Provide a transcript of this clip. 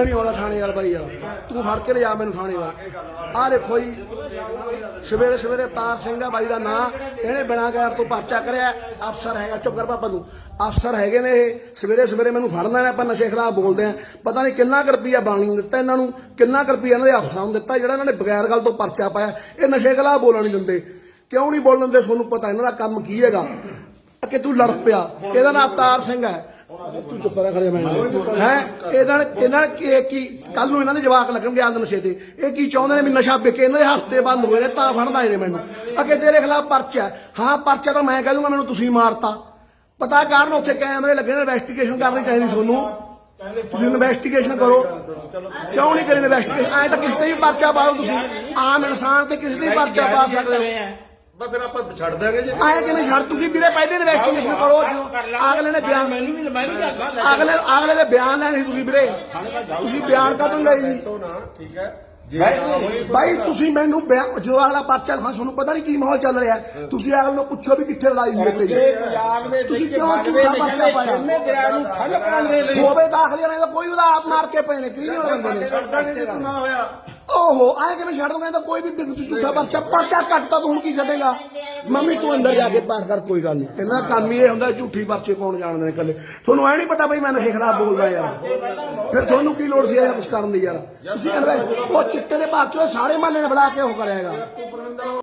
ਮੈਂ ਨਹੀਂ ਆਉਂਦਾ ਥਾਣੇ ਵਾਲ ਬਾਈ ਯਾਰ ਤੂੰ ਫੜ ਕੇ ਲਿਆ ਮੈਨੂੰ ਥਾਣੇ ਵਾਲ। ਆ ਦੇਖੋ ਜੀ, ਸਵੇਰੇ ਸਵੇਰੇ ਤਾਰ ਸਿੰਘ ਆ ਬਾਈ ਦਾ ਨਾਂ। ਇਹਨੇ ਬਿਨਾਂ ਗੈਰ ਤੋਂ ਪਰਚਾ ਕਰਿਆ। ਅਫਸਰ ਹੈਗਾ, ਚੁੱਕਰ ਬਾਬਾ ਨੂੰ। ਅਫਸਰ ਹੈਗੇ ਨੇ ਇਹ। ਸਵੇਰੇ ਸਵੇਰੇ ਮੈਨੂੰ ਫੜਨਾ ਨੇ ਆਪਾਂ ਨਸ਼ੇ ਖਿਲਾਫ ਬੋਲਦੇ ਆ ਪਤਾ ਨਹੀਂ ਕਿੰਨਾ ਕੁ ਰੁਪਈਆ ਬਾਣੀ ਨੂੰ ਦਿੱਤਾ ਇਹਨਾਂ ਨੂੰ, ਕਿੰਨਾ ਕੁ ਰੁਪਈਆ ਇਹਨਾਂ ਦੇ ਅਫਸਰਾਂ ਨੂੰ ਦਿੱਤਾ, ਜਿਹੜਾ ਇਹਨਾਂ ਨੇ ਬਗੈਰ ਗੱਲ ਤੋਂ ਪਰਚਾ ਪਾਇਆ। ਇਹ ਨਸ਼ੇ ਖਰਾਬ ਬੋਲਣ ਨਹੀਂ ਦਿੰਦੇ। ਕਿਉਂ ਨਹੀਂ ਬੋਲਣ ਦਿੰਦੇ? ਤੁਹਾਨੂੰ ਪਤਾ ਇਹਨਾਂ ਦਾ ਕੰਮ ਕੀ ਹੈਗਾ। ਕਿ ਤੂੰ ਲੜ ਪਿਆ। ਇਹਦਾ ਨਾਮ ਅਵਤਾਰ ਸਿੰਘ ਹੈ। ਤੂੰ ਚੁੱਪ ਕਰ ਖੜਿਆ ਮੈਂ। ਹੈ? ਇਹਨਾਂ ਇਹਨਾਂ ਕੀ- ਕੀ ਕੱਲ ਨੂੰ ਇਹਨਾਂ ਦੇ ਜਵਾਕ ਲੱਗਣਗੇ ਆਂਦ ਨਸ਼ੇ ਤੇ ਇਹ ਕੀ ਚਾਹੁੰਦੇ ਨੇ ਵੀ ਨਸ਼ਾ ਵਿਕੇ ਇਹਨਾਂ ਦੇ ਹਫ਼ਤੇ ਬੰਦ ਹੋਏ ਨੇ ਤਾਂ ਫੜਦਾ ਇਹਨੇ ਮੈਨੂੰ। ਅੱਗੇ ਤੇਰੇ ਖਿਲਾਫ ਪਰਚਾ ਹਾਂ। ਪਰਚਾ ਤਾਂ ਮੈਂ ਕਹਿ ਦੂੰਗਾ, ਮੈਨੂੰ ਤੁਸੀਂ ਮਾਰਤਾ। ਪਤਾ ਕਾਰਨ ਉੱਥੇ ਕੈਮਰੇ ਲੱਗੇ ਨੇ ਇਨਵੈਸਟੀਗੇਸ਼ਨ ਕਰਨੀ ਚਾਹੀਦੀ ਤੁਹਾਨੂੰ। ਤੁਸੀਂ ਇਨਵੈਸਟੀਗੇਸ਼ਨ ਕਰੋ। ਕਿਉਂ ਨਹੀਂ ਕਰੀ ਇਨਵੈਸਟੀਗੇਸ਼ਨ ਐ ਤਾਂ ਕਿਸੇ ਤੇ ਵੀ ਪਰਚਾ ਪਾਓ ਤੁਸੀਂ। ਆਮ ਇਨਸਾਨ ਤੇ ਕਿਸੇ ਤੇ ਵੀ ਪਰਚਾ ਪਾ ਸਕਦੇ ਹੋ। ਤਾਂ ਫਿਰ ਆਪਾਂ ਛੱਡ ਦਿਆਂਗੇ ਜੀ। ਆਏ ਕਿਵੇਂ ਛੱਡ ਤੁਸੀਂ ਵੀਰੇ ਪਹਿਲੇ ਇਨਵੈਸਟੀਗੇਸ਼ਨ ਕਰੋ ਜਦੋਂ ਅਗਲੇ ਨੇ ਬਿਆਨ ਮੈਨੂੰ ਵੀ ਮੈਂ ਵੀ ਦੱਸਦਾ ਅਗਲੇ ਅਗਲੇ ਦੇ ਬਿਆਨ ਲੈਣੇ ਤੁਸੀਂ ਵੀਰੇ। ਤੁਸੀਂ ਬਿਆਨ ਕਦੋਂ ਜੀ? ਸੋ ਨਾ ਠੀਕ ਹੈ। ਜੇ ਨਾ ਬਾਈ ਤੁਸੀਂ ਮੈਨੂੰ ਬਿਆਨ ਜਦੋਂ ਅਗਲਾ ਪਰਚਾ ਲਿਖਾਂ ਤੁਹਾਨੂੰ ਪਤਾ ਨਹੀਂ ਕੀ ਮਾਹੌਲ ਚੱਲ ਰਿਹਾ। ਤੁਸੀਂ ਅਗਲੇ ਨੂੰ ਪੁੱਛੋ ਵੀ ਕਿੱਥੇ ਲੜਾਈ ਹੋਈ ਪੰਜਾਬ ਦੇ ਤੁਸੀਂ ਕਿਉਂ ਝੂਠਾ ਪਰਚਾ ਪਾਇਆ? ਨੂੰ। ਲਈ। ਹੋਵੇ ਦਾਖਲੇ ਨਾਲ ਤਾਂ ਕੋਈ ਉਹਦਾ ਆਪ ਮਾਰ ਕੇ ਪਏ ਨੇ ਕੀ ਨਹੀਂ ਹੋਣਾ ਬੰਦੇ ਛੱਡ ਦਾਂਗੇ ਜੇ ਤੂੰ ਨਾ ਹੋਇਆ। ਓਹੋ, ਆਏ ਕਿਵੇਂ ਛੱਡ ਦੋਗੇ? ਤਾਂ ਕੋਈ ਵੀ ਬਿੰਦੂ ਝੂਠਾ ਪਰਚਾ ਪਰਚਾ ਕੱਟਤਾ ਤੂੰ ਹੁਣ ਕੀ ਛੱਡੇਗਾ? ਮੰਮੀ, ਤੂੰ ਅੰਦਰ ਜਾ ਕੇ ਪਾਠ ਕਰ, ਕੋਈ ਗੱਲ ਨਹੀਂ ਇਹਨਾਂ ਕੰਮ ਹੀ ਇਹ ਹੁੰਦਾ, ਝੂਠੀ ਪਰਚੇ ਕੌਣ ਜਾਣਦੇ ਨੇ ਇਕੱਲੇ? ਤੁਹਾਨੂੰ ਐ ਨਹੀਂ ਪਤਾ ਬਈ ਮੈਂ ਨਸ਼ੇ ਖਰਾਬ ਬੋਲਦਾ ਯਾਰ। ਫਿਰ ਤੁਹਾਨੂੰ ਕੀ ਲੋੜ ਸੀ ਇਹ ਕੁਝ ਕਰਨ ਦੀ ਯਾਰ? ਤੁਸੀਂ ਉਹ ਚਿੱਟੇ ਦੇ ਬਾਅਦ ਚੋਂ ਸਾਰੇ ਮਹੱਲੇ ਨੇ ਬੁਲਾ ਕੇ ਉਹ ਕਰਿਆਗਾ